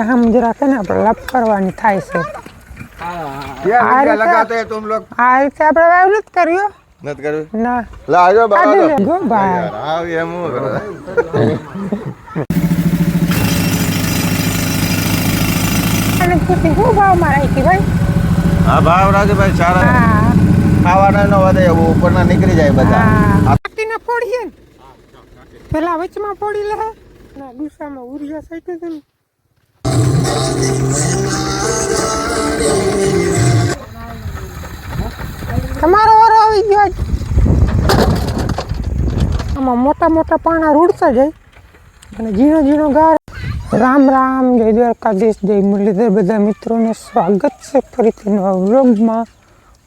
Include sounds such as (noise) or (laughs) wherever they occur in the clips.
ને આમ જરા છે ને આપણે લપ કરવાની થાય છે. આ રીતે લગાતે તુમ આ આપણે વાવલું જ કર્યું. ભાવ મારાઈ ભાઈ? હા ભાવ રાજુભાઈ નો વધે એવું ઉપરના નીકળી જાય બધા. ના? ફોડીએ પેલા વચમાં ફોડી લે ગુસ્સામાં દુસામાં જાય સાઈટી તમારો વારો આવી ગયો આમાં મોટા મોટા પાણા રૂડતા જાય અને ઝીણો ઝીણો ગાર. રામ રામ, જય દ્વારકાધીશ, જય મુરલીધર. બધા મિત્રોને સ્વાગત છે ફરીથી નવા વ્લોગમાં.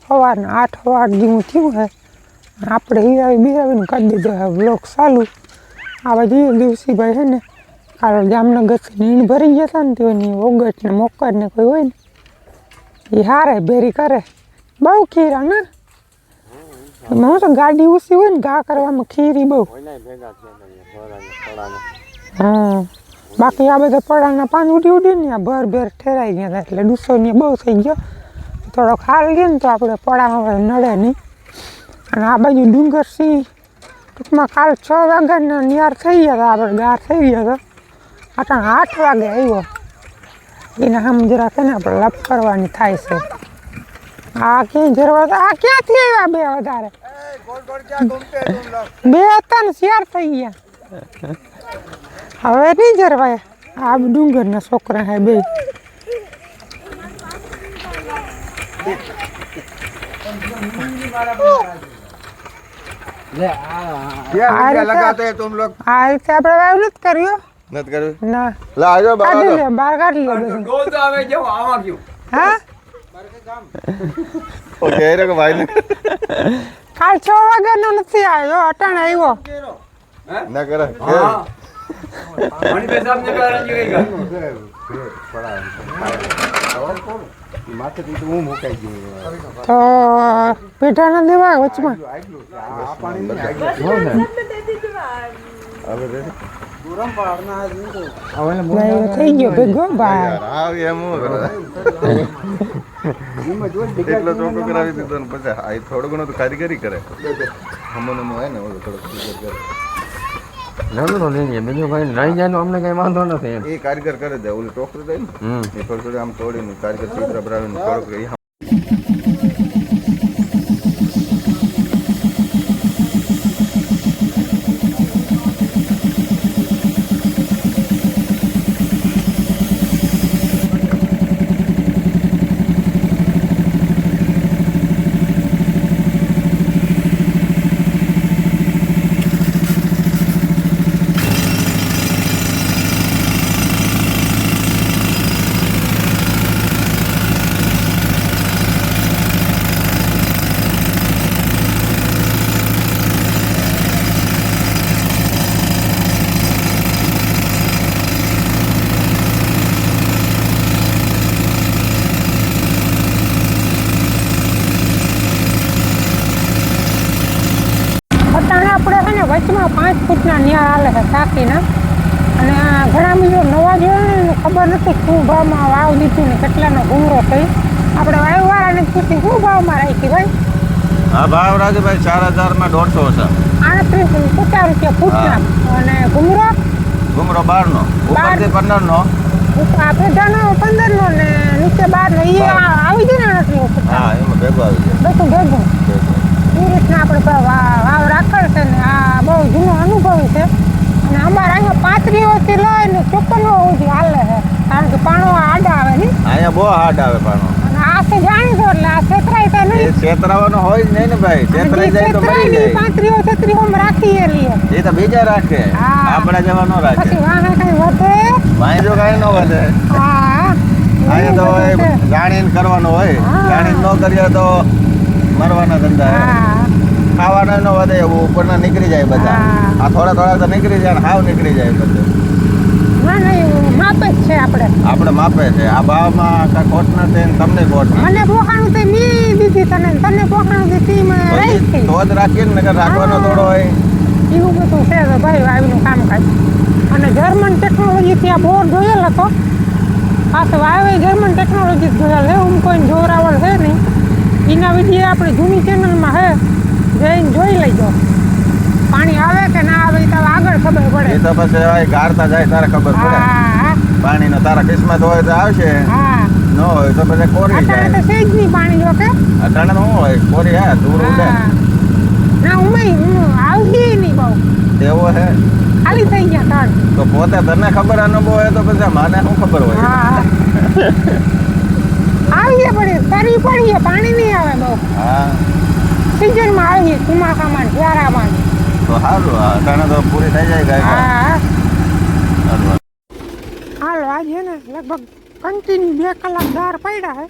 સવારના આઠ વાગ જેવું થયું છે. આપણે હિરાવી બિરાવીને કરી દીધો વ્લોગ ચાલુ. આવા જઈએ દિવસીભાઈ છે ને કાલે જામનગરથી નીણ ભરી ગયા હતા ને તેઓની ઓગટ ને મોકર ને કોઈ હોય ને એ હારે ભેરી કરે. બહુ ખીરા ના. એમાં તો ગાડી ઉસી હોય ને ઘા કરવામાં ખીરી બહુ. હા. બાકી આ બધા પડાના પાન ઉડી ઉડી ને આ ભર ભેર ઠેરાઈ ગયા હતા એટલે ડૂસો ને બહુ થઈ ગયો. થોડોક હાલ ગયો ને તો આપણે પડામાં હવે નડે નહીં. અને આ બાજુ ડુંગર સિંહ ટૂંકમાં કાલ છ વાગ્યાના નિયાર થઈ ગયા હતા આપણે ગાર થઈ ગયા હતા આટા આઠ વાગે આવ્યો. એને સમજરા છે ને આપણે લપ કરવાની થાય છે. આ ક્યાંય જરવા આ ક્યાંથી આવ્યા બે વધારે? બે ત્રણ શિયાર થઈ ગયા. હવે નહીં જરવાય. આ ડુંગરના છોકરા હે બે. આ રીતે આપણે વાવલું જ કર્યું નત કરવી ના. લા આજો બાર લે બાર કાઢ લે ડોઝ આવે જો આવા ગયો હા? ઓકે રે કે ભાઈ કાલ છ વાગ્યાનો નથી આવ્યો અટાણ આવ્યો. ના કરે હા. મણી પેશાબ ને કારણ જીવે ગા દેવા હવે થોડો ઘણો તો કારીગરી કરે. અમને હોય ને ઓલો થોડો કરે. નાનો લઈને બીજો ભાઈ નાઈ જાય અમને કઈ વાંધો નથી એ કારીગર કરે દે ઓલું ટોકરી દે ને. એ થોડું આમ તોડીને કારીગર ચિત્ર બનાવીને થોડુંક હાલે છે ટાંકીના અને આ ઘણા બીજો નવા જેવા ને ખબર નથી શું ભાવમાં વાવ દીધું ને કેટલાનો ઘૂમરો થઈ. આપણે વાયુવાળાને પૂછી શું ભાવમાં રાખી ભાઈ? હા ભાવ રાજુભાઈ ચાર હજારમાં દોઢસો છે આડત્રીસ પચાસ રૂપિયા ફૂટના. અને ઘૂમરો ઘુમરો બાર નો ઉપરથી પંદર નો આ પેઢાનો પંદરનો ને નીચે બારનો એ આવી જાય ને હા એમાં ભેગો આવી બધું ભેગું. એ રીતના આપણે વાવ રાખેલ છે ને આ બહુ જૂનો અનુભવ છે. અને અમારે અહીંયા પાંત્રીઓથી લઈને ચોપન સુધી હાલે છે. કારણ કે પાણો આડા આવે ને. અહીંયા બહુ હાડ આવે અને આ છે જાણીતો એટલે આ છેતરાય તો નહીં. છેતરાવાનો હોય જ નહીં ને ભાઈ. છેતરાઈ જાય તો મરી જાય. પાંત્રીઓ છત્રીઓ અમે રાખીએ લઈએ એ તો બીજા રાખે. આપણા જેવા ન રાખે. પછી વાહે કઈ વધે? વાંધો કાંઈ ન વધે. હા. અહીંયા તો હોય જાણીને કરવાનું હોય. જાણીને ન કરીએ તો મરવાના ધંધા ખાવાના ન વધે એવું ઉપરના નીકળી જાય બધા. આ થોડા થોડા તો નીકળી જાય હાવ નીકળી જાય બધું. માપ જ છે આપણે. આપણે માપે છે. આ ભાવમાં કાંઈ ખોટ ને તમને ખોટ મને પોખાણું તે મી દીધી તને. તને પોખાણું દીધી મેં પછી રાખી. તો જ રાખીએ ને નકર રાખવાનો થોડો હોય. એવું બધું છે તો ભાઈ આવીનું કામકાજ. અને જર્મન ટેકનોલોજીથી આ બોર જોયેલ હતો પાછો વાવે જર્મન ટેકનોલોજી જોયેલ હે હું કોઈ જોરાવળ છે નહીં. એના વીડિયો આપણે જૂની ચેનલમાં હે જઈને જોઈ લેજો. પાણી આવે કે ના આવે તો આગળ ખબર એ તો પછી હવે ગારતા જાય તારે ખબર પડે. પાણીનો તારા કિસ્મત હોય તો આવશે. ન હોય તો પછી કોરી અત્યારે તો સેજની પાણી જો કે. અટાણે શું હોય? કોરી હા? દૂર ઉડે. ના ઉમય હું આવતી નહીં બહુ. તેવો હે. ખાલી થઈ ગયા ત્રણ તો પોતે તને ખબર અનુભવ હોય તો પછી મને શું ખબર હોય? (laughs) આવીએ પડે તરી પડીએ પાણી નહીં આવે બહુ. હા. સિઝનમાં આવી ચોમાસામાં શિયાળામાં. તો સારું અટાણે તો પૂરી થઈ જાય ગાય હા હાલો આજે ને લગભગ કન્ટિન્યુ બે કલાક દાર પડ્યા હે.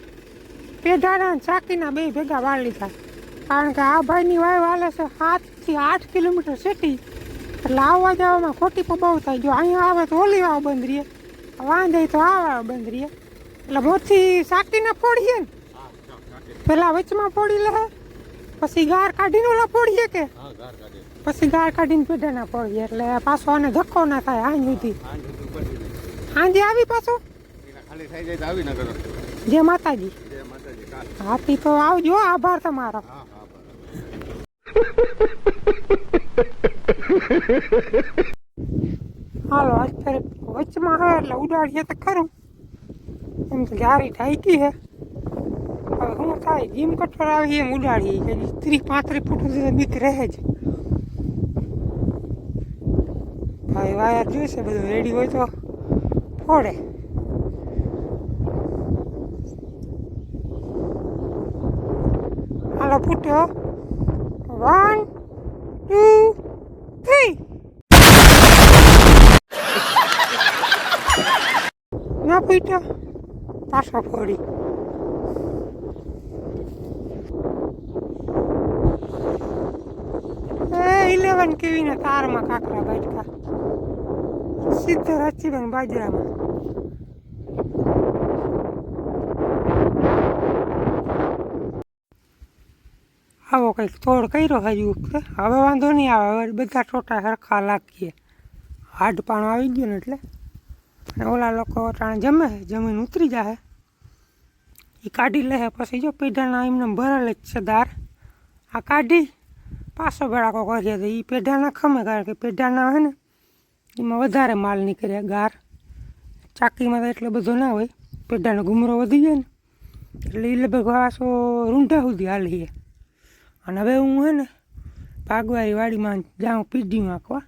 પેઢાના ને ચાકીના બે ભેગા વાળ લીધા કારણ કે આ ભાઈની વાય વાલે છે સાતથી આઠ કિલોમીટર સિટી એટલે આવવા જવામાં ખોટી પબાવ થાય. જો અહીંયા આવે તો ઓલી વાવ બંધ રહીએ વાંધે તો આ વાવ બંધ રહીએ એટલે મોથી ચાકીના ફોડીએ ને. પેલા વચમાં ફોડી લે પછી ગાર કાઢીને ઓલા ફોડીએ કે? પછી ગાર કાઢીને પેઢાના ફોડીએ? એટલે પાછો આને ધક્કો ના થાય આજ સુધી. સાંજે આવી પાછો? ખાલી થઈ જાય તો આવી ન કરો જય માતાજી હાથી તો આવજો આભાર તમારો. હાલો અત્યારે વચમાં હે એટલે ઉડાડીએ તો ખરું. એમ તો ગારી ઢાઈકી હે. હવે શું થાય? જીમ કઠોર આવી એમ ઉડાડી ત્રીસ પાંત્રીસ ફૂટ સુધી બીક રહે જ. ભાઈ વાયર જોઈશે બધું? રેડી હોય તો ફોડે. હાલો ફૂટ્યો વન ટુ થ્રી ના ફૂટ્યો. પાછો ફોડી એ ઇલેવન કેવીને તારમાં કાકરા બેઠકા સીધો રચીબેન બાજરામાં આવો કંઈક તોડ કર્યો હજુ હવે વાંધો નહીં આવે, હવે બધા ટોટા સરખા લાગીએ. હાડ પાણો આવી ગયો ને એટલે. અને ઓલા લોકો ટાણે જમે જમીન ઉતરી જાય એ કાઢી લે પછી જો પીઢાના એમને ભરેલ જ છે દાર આ કાઢી પાછો ભેળાકો કરીએ તો એ પેઢાના ખમે, કારણ કે પેઢાના હોય ને, એમાં વધારે માલ નીકળે ગાર. ચાકીમાં તો એટલો બધો ના હોય. પેઢાનો ઘૂમરો વધી જાય ને, એટલે એ લગભગ પાછો રૂંઢા સુધી હાલીએ. અને હવે હું હે ને ભાગવારી વાડીમાં જાઉં પીઢી નાખવા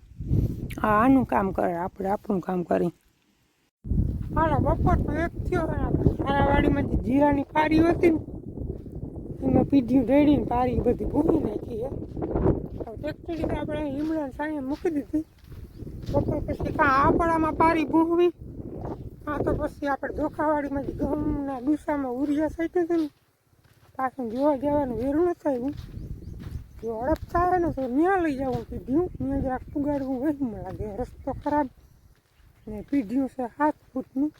આ આનું કામ કરે, આપણે આપણું કામ કરી. હાલો બપોર તો એક થયો વાડીમાં જીરાની પારી હતી ને એમાં પીઢી રેડીને પારી બધી ભૂમી નાખી છે. હવે ટેક્ટરી તો આપણે હિમડા સાંજે મૂકી દીધી. બપોર પછી કાં આપણામાં પારી ભૂંગવી હા તો પછી આપણે ધોખાવાડીમાં જે ઘઉંના ડૂસામાં ઉરિયા સાઈટે છે ને પાછું જોવા જવાનું વેરું ન થાય જો હડપ થાય ને તો ત્યાં લઈ જવું પીઢ્યું ત્યાં જરાક પુગાડવું વહેમ લાગે રસ્તો ખરાબ ને પીઢ્યું છે સાત ફૂટનું.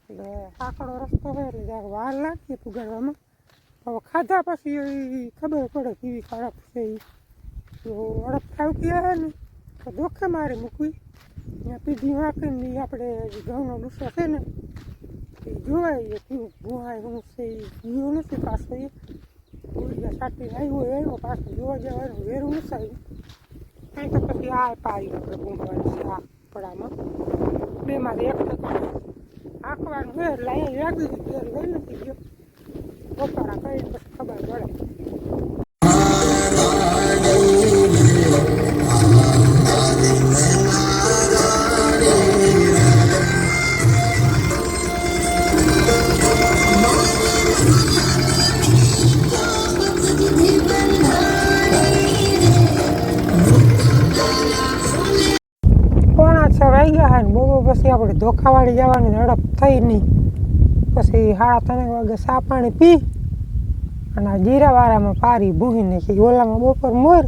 એટલે આકડો રસ્તો હોય એટલે જરાક વાર લાગે પુગાડવામાં. હવે ખાધા પછી ખબર પડે કેવી ખરાબ છે એ જો હડપ થાવ કે ને, તો ધોખે મારી મૂકવી. ત્યાં પીઢી વાંકીને આપણે ઘઉંનો ડૂસો છે ને, એ જોવાય કેવું ગુહાય શું છે એ ગયો નથી પાછો એ. ઉડિયા સાટી આવ્યો આવ્યો પાછો જોવા જવાનું વેરું નથી કાંઈ તો પછી આ પાડી આપણે ગુંગવાની છે આ પડામાં બેમાંથી એક ટકા. આંકવાનું વેર લાઈ લાગી ગયું વેર લઈ નથી ગયો. બપોરા કરીને પછી ખબર પોણા છ ને? બહુ પછી આપણે ધોખાવાળી જવાની ઝડપ થઈ નહીં. પછી સાડા ત્રણ વાગે ચા પાણી પી અને આ જીરાવાળામાં પારી ભૂહી નાખી. ઓલામાં બપોર મોર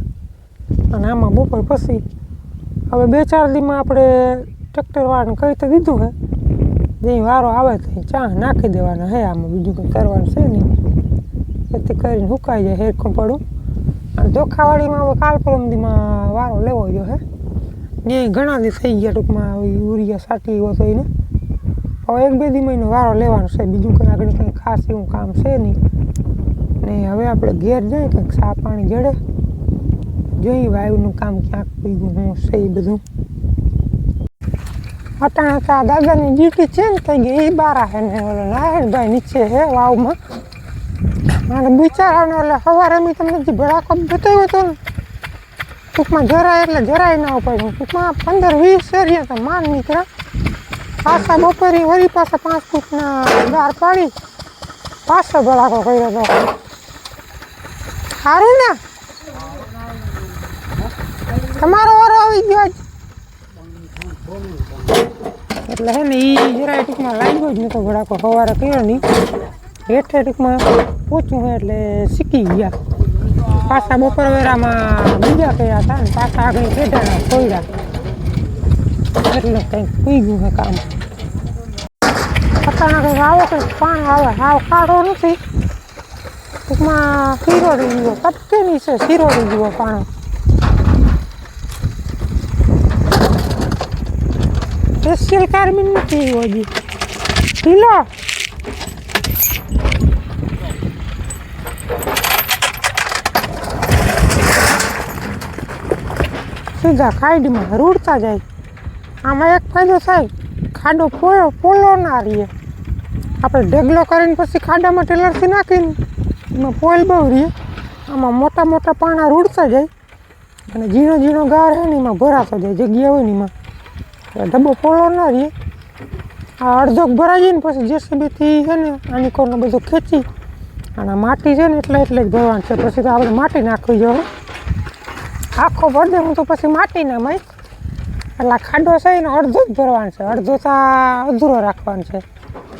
અને આમાં બપોર પછી. હવે બે ચાર દીમાં આપણે ટ્રેક્ટરવાળાને કહી તો દીધું હે. જે વારો આવે તો ચા નાખી દેવાના હે. આમાં બીજું કંઈ કરવાનું છે નહીં. જેથી કરીને સુકાઈ જાય હેરખું પડું. અને ધોખાવાળીમાં હવે કાલ પરમદીમાં વારો લેવો જો હે. ને ઘણા દી થઈ ગયા ટૂંકમાં. યુરિયા સાટી એવો તો એને. હવે એક બે મહિનો વારો લેવાનો છે. બીજું કંઈ આગળ કંઈ ખાસ એવું કામ છે નહીં. ને હવે આપણે ઘેર જઈએ કંઈક સા પાણી જડે. જોઈએ વાયુનું કામ ક્યાંક પીગું હું છે એ બધું. અટાણા તા દાદાની ડ્યુટી છે ને થઈ ગઈ એ બારા હે ને ઓલો નારાયણભાઈ નીચે હે વાવમાં. અને બિચારાને એટલે સવારે અમે તમને જે ભડાકો બતાવ્યો હતો ને. ટૂંકમાં જરાય એટલે જરાય ના ઉપાડ્યું ટૂંકમાં પંદર વીસ એરિયા તો પાછા બપોરે વળી પાછા પાંચ ફૂટના દાર પાડી, પાછો ભડાકો કર્યો હતો સારું ને? તમારો વારો આવી ગયો એટલે હે ને એ જરાય ટૂંકમાં લાગ્યો જ નતો ભડાકો, સવારે કર્યો નહીં. હેઠે ટૂંકમાં પહોંચ્યું હોય એટલે શીખી ગયા. પાછા બપોર વેરામાં બીજા કયા હતા ને પાછા આગળ કેઢાના ખોયડા એટલે કંઈક પી ગયું હે કામ. અત્યારના કંઈક આવો કંઈક પાણી આવે હાવ ખાડો નથી. ટૂંકમાં શીરોડી ગયો. નહીં છે શીરોડી ગયો પાણી સ્પેશિયલ કાર્બન નથી હજી. ઢીલો. સીધા ખાડીમાં રૂડતા જાય? આમાં એક ફાયદો થાય. ખાડો પોયો, પોલો ના રહીએ. આપણે ઢગલો કરીને પછી ખાડામાં ટેલરથી નાખીને એમાં પોઈલ બહુ રહીએ આમાં મોટા મોટા પાણા રૂડતા જાય અને ઝીણો ઝીણો ગાર છે ને એમાં ભરાતો જાય, જગ્યા હોય ને એમાં. ડબ્બો પોલો ના રહીએ આ અડધોક ભરાઈ જાય ને પછી જેસીબીથી છે ને આની કોરનો બધું ખેંચી અને માટી છે ને એટલે એટલે જ ભરવાનું છે. પછી તો આપણે માટી નાખવી જોઈએ. આખો ભરદે હું તો પછી માટી ના મય એટલે ખાડો છે એને અડધો જ ભરવાનો છે. અડધો તો અધૂરો રાખવાનો છે.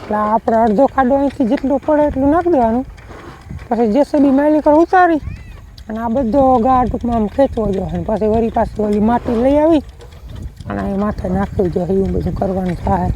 એટલે આપણે અડધો ખાડો અહીંથી જેટલું પડે એટલું નાખી દેવાનું. પછી જેસીબી માલી કર ઉતારી અને આ બધો ગા ટૂંકમાં આમ ખેંચવો જોઈએ પછી વળી પાછી ઓલી માટી લઈ આવી અને એ માથે નાખવી જોઈએ એવું બધું કરવાનું થાય.